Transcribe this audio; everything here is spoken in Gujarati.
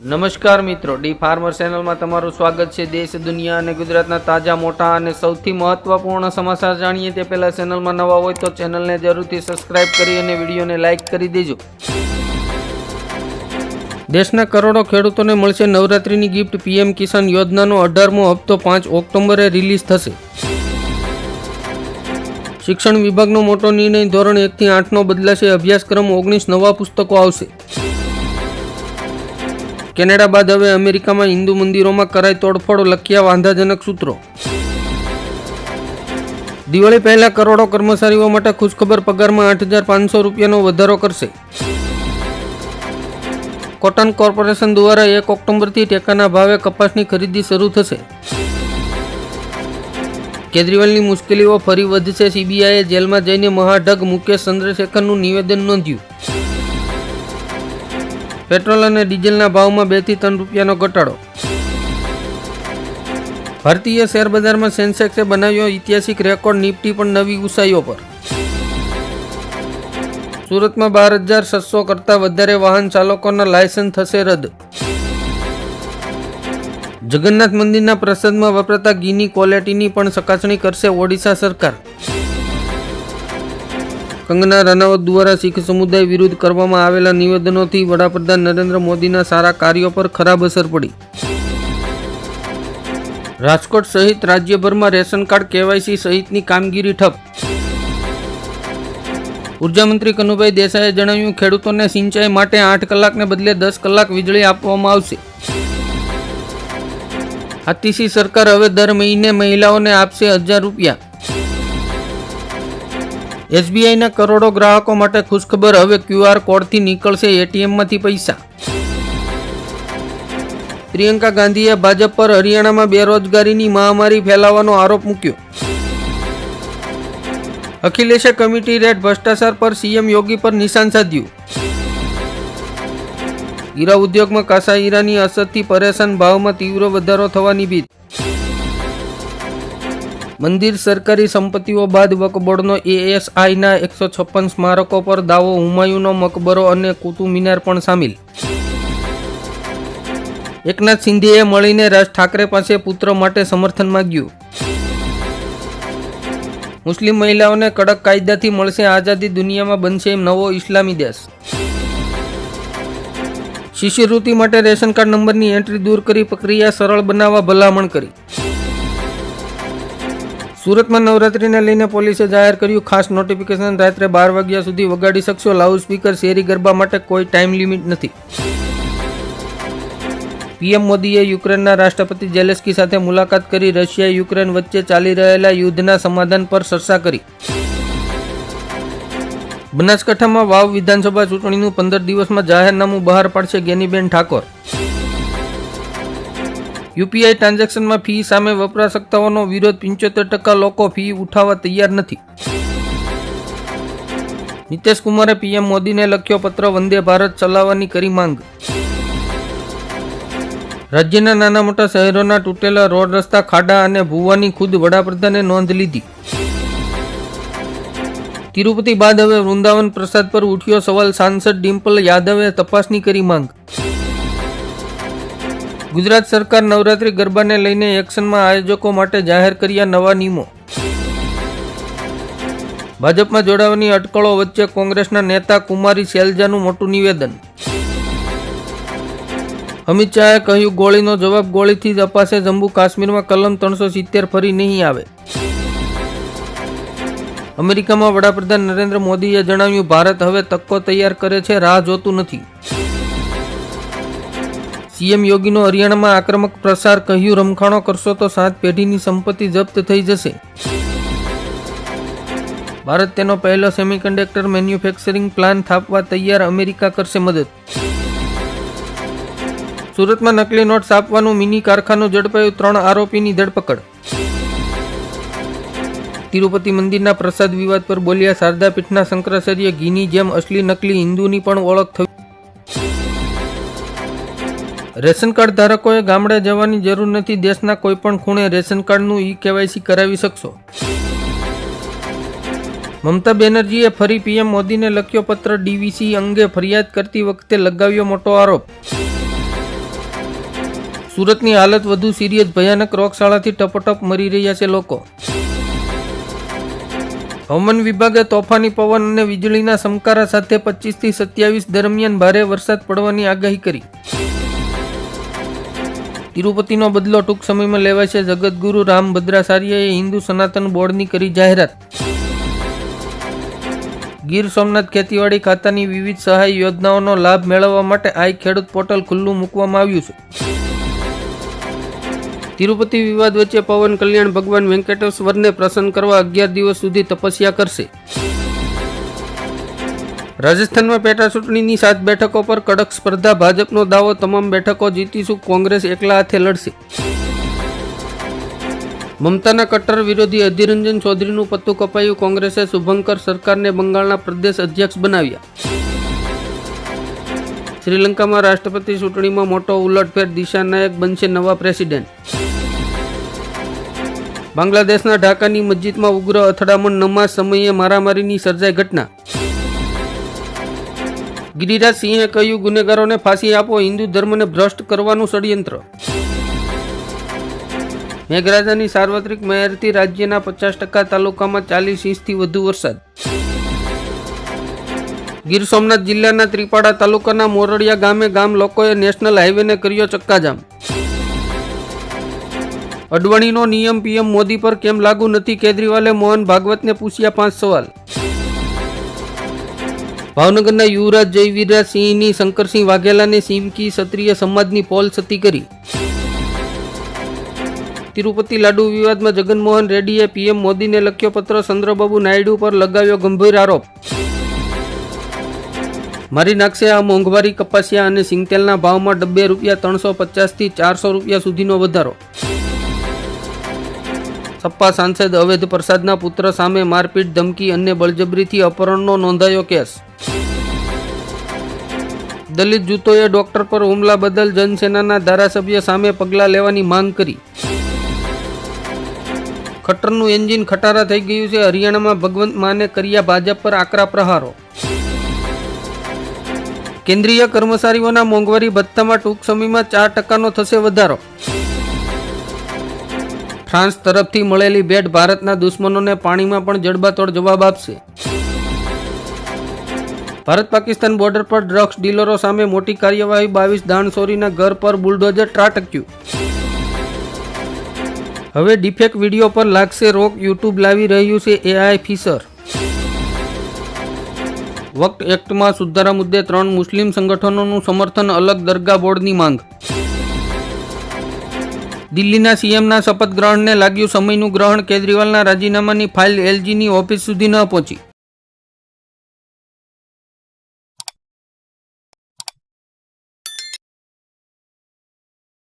નમસ્કાર મિત્રો, ડી ફાર્મર ચેનલમાં તમારું સ્વાગત છે. દેશ, દુનિયા અને ગુજરાતના તાજા, મોટા અને સૌથી મહત્વપૂર્ણ સમાચાર જાણીએ તે પહેલાં ચેનલમાં નવા હોય તો ચેનલને જરૂરથી સબસ્ક્રાઇબ કરી અને વિડીયોને લાઇક કરી દેજો. દેશના કરોડો ખેડૂતોને મળશે નવરાત્રિની ગિફ્ટ. પીએમ કિસાન યોજનાનો અઢારમો હપ્તો પાંચ ઓક્ટોબરે રિલીઝ થશે. શિક્ષણ વિભાગનો મોટો નિર્ણય ધોરણ એકથી આઠનો બદલાશે. અભ્યાસક્રમ ઓગણીસ નવા પુસ્તકો આવશે. કેનેડા બાદ હવે અમેરિકામાં હિન્દુ મંદિરોમાં કરાય તોડફોડ લખ્યા વાંધાજનક સૂત્રો. દિવાળી પહેલા કરોડો કર્મચારીઓ માટે ખુશખબર પગારમાં આઠ હજાર પાંચસો રૂપિયાનો વધારો કરશે. કોટન કોર્પોરેશન દ્વારા એક ઓક્ટોબરથી ટેકાના ભાવે કપાસની ખરીદી શરૂ થશે. કેજરીવાલની મુશ્કેલીઓ ફરી વધશે, સીબીઆઈએ જેલમાં જઈને મહાઢગ મુકેશ ચંદ્રશેખરનું નિવેદન નોંધ્યું. પેટ્રોલ અને ડીઝલના ભાવમાં બેથી ત્રણ રૂપિયાનો ઘટાડો. ભારતીય શેરબજારમાં સેન્સેક્સે બનાવ્યો ઐતિહાસિક રેકોર્ડ નિફ્ટી પણ નવી ઊંચાઈઓ પર. સુરતમાં બાર હજાર છસો કરતાં વધારે વાહન ચાલકોના લાયસન્સ થશે રદ. જગન્નાથ મંદિરના પ્રસાદમાં વપરાતા ઘીની ક્વોલિટીની પણ ચકાસણી કરશે ઓડિશા સરકાર. કંગના રનાવત દ્વારા શીખ સમુદાય વિરુદ્ધ કરવામાં આવેલા નિવેદનોથી વડાપ્રધાન નરેન્દ્ર મોદીના સારા કાર્યો પર ખરાબ અસર પડી. રાજકોટ સહિત રાજ્યભરમાં રેશન કાર્ડ કેવાયસી સહિતની કામગીરી ઠપ. ઉર્જામંત્રી કનુભાઈ દેસાઈએ જણાવ્યું, ખેડૂતોને સિંચાઈ માટે આઠ કલાકને બદલે દસ કલાક વીજળી આપવામાં આવશે. આતીસી સરકાર હવે દર મહિને મહિલાઓને આપશે હજાર રૂપિયા. એસબીઆઈના કરોડો ગ્રાહકો માટે ખુશખબર હવે ક્યુઆર કોડથી નીકળશે એટીએમમાંથી પૈસા. પ્રિયંકા ગાંધીએ ભાજપ પર હરિયાણામાં બેરોજગારીની મહામારી ફેલાવવાનો આરોપ મૂક્યો. અખિલેશે કમિટી રેટ ભ્રષ્ટાચાર પર સીએમ યોગી પર નિશાન સાધ્યું. હીરા ઉદ્યોગમાં કાસા હીરાની અસરથી પરેશાન ભાવમાં તીવ્ર વધારો થવાની ભીત. મંદિર સરકારી સંપત્તિઓ બાદ વકબોર્ડનો એએસઆઈના એકસો છપ્પન સ્મારકો પર દાવો, હુમાયુનો મકબરો અને કુતુબ મિનાર પણ સામેલ. એકનાથ સિંધેએ મળીને રાજ ઠાકરે પાસે પુત્ર માટે સમર્થન માગ્યું. મુસ્લિમ મહિલાઓને કડક કાયદાથી મળશે આઝાદી દુનિયામાં બનશે નવો ઇસ્લામી દેશ. શિષ્યવૃત્તિ માટે રેશન કાર્ડ નંબરની એન્ટ્રી દૂર કરી પ્રક્રિયા સરળ બનાવવા ભલામણ કરી. સુરતમાં નવરાત્રીને લઈને પોલીસે જાહેર કર્યું, ખાસ નોટિફિકેશન રાત્રે બાર વાગ્યા સુધી વગાડી શકશો. લાઉડ સ્પીકર શેરી, ગરબા માટે કોઈ ટાઈમ લિમિટ નથી. પીએમ મોદીએ યુક્રેનના રાષ્ટ્રપતિ જેલેસ્કી સાથે મુલાકાત કરી રશિયા, યુક્રેન વચ્ચે ચાલી રહેલા યુદ્ધના સમાધાન પર ચર્ચા કરી. બનાસકાંઠામાં વાવ વિધાનસભા ચૂંટણીનું પંદર દિવસમાં જાહેરનામું બહાર પાડશે ગેનીબેન ઠાકોર. યુપીઆઈ ટ્રાન્ઝેક્શનમાં ફી સામે વપરાશકર્તાઓનો વિરોધ પંચોતેર ટકા લોકો ફી ઉઠાવવા તૈયાર નથી. નીતિશ કુમારે પીએમ મોદીને લખ્યો પત્ર, વંદે ભારત ચલાવવાની કરી માંગ. રાજ્યના નાના મોટા શહેરોના તૂટેલા રોડ રસ્તા, ખાડા અને ભૂવાની ખુદ વડાપ્રધાને નોંધ લીધી. તિરુપતિ બાદ હવે વૃંદાવન પ્રસાદ પર ઉઠ્યો સવાલ, સાંસદ ડિમ્પલ યાદવે તપાસની કરી માંગ. ગુજરાત સરકાર નવરાત્રી ગરબાને લઈને એક્શનમાં આયોજકો માટે જાહેર કર્યા નવા નિયમો. ભાજપમાં જોડાવાની અટકળો વચ્ચે કોંગ્રેસના નેતા કુમારી શૈલજાનું મોટું નિવેદન. અમિત શાહે કહ્યું, ગોળીનો જવાબ ગોળીથી જ અપાશે, જમ્મુ કાશ્મીરમાં કલમ ત્રણસો સિત્તેર ફરી નહીં આવે. અમેરિકામાં વડાપ્રધાન નરેન્દ્ર મોદીએ જણાવ્યું, ભારત હવે તક્કો તૈયાર કરે છે, રાહ જોતું નથી. સીએમ યોગીનો હરિયાણામાં આક્રમક પ્રસાર કહ્યું, રમખાણો કરશો તો સાત પેઢીની સંપત્તિ જપ્ત થઈ જશે. ભારત તેનો પહેલો સેમિકન્ડક્ટર મેન્યુફેક્ચરિંગ પ્લાન થાપવા તૈયાર, અમેરિકા કરશે મદદ. સુરતમાં નકલી નોટ છાપવાનું મિની કારખાનું ઝડપાયું ત્રણ આરોપીની ધરપકડ. તિરુપતિ મંદિરના પ્રસાદ વિવાદ પર બોલ્યા શારદા પીઠના શંકરાચાર્ય ઘીની જેમ અસલી નકલી હિન્દુની પણ ઓળખ થઈ રેશન કાર્ડ ધારકોએ ગામડે જવાની જરૂર નથી, દેશના કોઈપણ ખૂણે રેશન કાર્ડનું ઈ કેવાયસી કરાવી શકશો. મમતા બેનર્જીએ ફરી પીએમ મોદીને લખ્યો પત્ર, ડીવીસી અંગે ફરિયાદ કરતી વખતે લગાવ્યો મોટો આરોપ. સુરતની હાલત વધુ સિરિયસ, ભયાનક રોગશાળાથી ટપોટપ મરી રહ્યા છે લોકો. હવામાન વિભાગે તોફાની પવન અને વીજળીના સમકારા સાથે પચીસથી સત્યાવીસ દરમિયાન ભારે વરસાદ પડવાની આગાહી કરી. તિરુપતિનો બદલો ટૂંક સમયમાં લેવાય છે. જગતગુરુ રામભદ્રાચાર્યએ હિન્દુ સનાતન બોર્ડની કરી જાહેરાત. ગીર સોમનાથ ખેતીવાડી ખાતાની વિવિધ સહાય યોજનાઓનો લાભ મેળવવા માટે આઈ ખેડૂત પોર્ટલ ખુલ્લું મૂકવામાં આવ્યું છે. તિરુપતિ વિવાદ વચ્ચે પવન કલ્યાણ ભગવાન વેંકટેશ્વરને પ્રસન્ન કરવા અગિયાર દિવસ સુધી તપસ્યા કરશે. રાજસ્થાનમાં પેટા ચૂંટણીની સાત બેઠકો પર કડક સ્પર્ધા, ભાજપનો દાવો, તમામ બેઠકો જીતીશું, કોંગ્રેસ એકલા હાથે લડશે. મમતાના કટ્ટર વિરોધી અધિરંજન ચૌધરીનું પત્તું કપાયું કોંગ્રેસે શુભંકર સરકારને બંગાળના પ્રદેશ અધ્યક્ષ બનાવ્યા. શ્રીલંકામાં રાષ્ટ્રપતિ ચૂંટણીમાં મોટો ઉલટફેર દિશા નાયક બનશે નવા પ્રેસિડેન્ટ. બાંગ્લાદેશના ઢાકાની મસ્જિદમાં ઉગ્ર અથડામણ નમાઝ સમયે મારામારીની સર્જાઈ ઘટના. ગિરિરાજ સિંહે કહ્યું, ગુનેગારોને ફાંસી આપો, હિન્દુ ધર્મને ભ્રષ્ટ કરવાનું ષડયંત્ર. મેઘરાજાની સાર્વત્રિક મહેરથી રાજ્યના પચાસ ટકા તાલુકામાં ચાલીસ ઇંચથી વધુ વરસાદ. ગીર સોમનાથ જિલ્લાના ત્રિપાડા તાલુકાના મોરડિયા ગામે ગામ લોકોએ નેશનલ હાઈવેને કર્યો ચક્કાજામ. અડવાણીનો નિયમ પીએમ મોદી પર કેમ લાગુ નથી? કેજરીવાલે મોહન ભાગવતને પૂછ્યા પાંચ સવાલ. ભાવનગરના યુવરાજ જયવીરરાજ સિંહની શંકરસિંહ વાઘેલાને સિમકી ક્ષત્રિય સમાજની પોલ સતી કરી. તિરુપતિ લાડુ વિવાદમાં જગનમોહન રેડ્ડીએ પીએમ મોદીને લખ્યો પત્ર, ચંદ્રબાબુ નાયડુ પર લગાવ્યો ગંભીર આરોપ. મારી નાખશે આ મોંઘવારી, કપાસિયા અને સિંગતેલના ભાવમાં ડબ્બે રૂપિયા ત્રણસો પચાસથી ચારસો રૂપિયા સુધીનો વધારો. સપ્પા સાંસદ અવેધ પ્રસાદના પુત્ર સામે મારપીટ, ધમકી અને બળજબરીથી અપહરણનો નોંધાયો કેસ. દલિત જૂથોએ ડોક્ટર પર હુમલા બદલ જનસેનાના ધારાસભ્ય સામે પગલાં લેવાની માંગ કરી. ખટ્ટરનું એન્જિન ખટારા થઈ ગયું છે. હરિયાણામાં ભગવંત માને કર્યા ભાજપ પર આકરા પ્રહારો. કેન્દ્રીય કર્મચારીઓના મોંઘવારી ભથ્થામાં ટૂંક સમયમાં ચાર ટકાનો થશે વધારો. ફ્રાન્સ તરફથી મળેલી ભેટ ભારતના દુશ્મનોને પાણીમાં પણ જડબાતોડ જવાબ આપશે. ભારત પાકિસ્તાન બોર્ડર પર ડ્રગ્સ ડીલરો સામે મોટી કાર્યવાહી, બાવીસ દાણસોરીના ઘર પર બુલડોઝર ત્રાટક્યું. હવે ડિફેક વીડિયો પર લાગશે રોક યુટ્યુબ લાવી રહ્યું છે એઆઈ ફીસર વક્ત એક્ટમાં સુધારા મુદ્દે ત્રણ મુસ્લિમ સંગઠનોનું સમર્થન અલગ દરગાહ બોર્ડની માંગ. દિલ્હીના સીએમના શપથ ગ્રહણને લાગ્યું સમયનું ગ્રહણ, કેજરીવાલના રાજીનામાની ફાઇલ એલજીની ઓફિસ સુધી ન પહોંચી.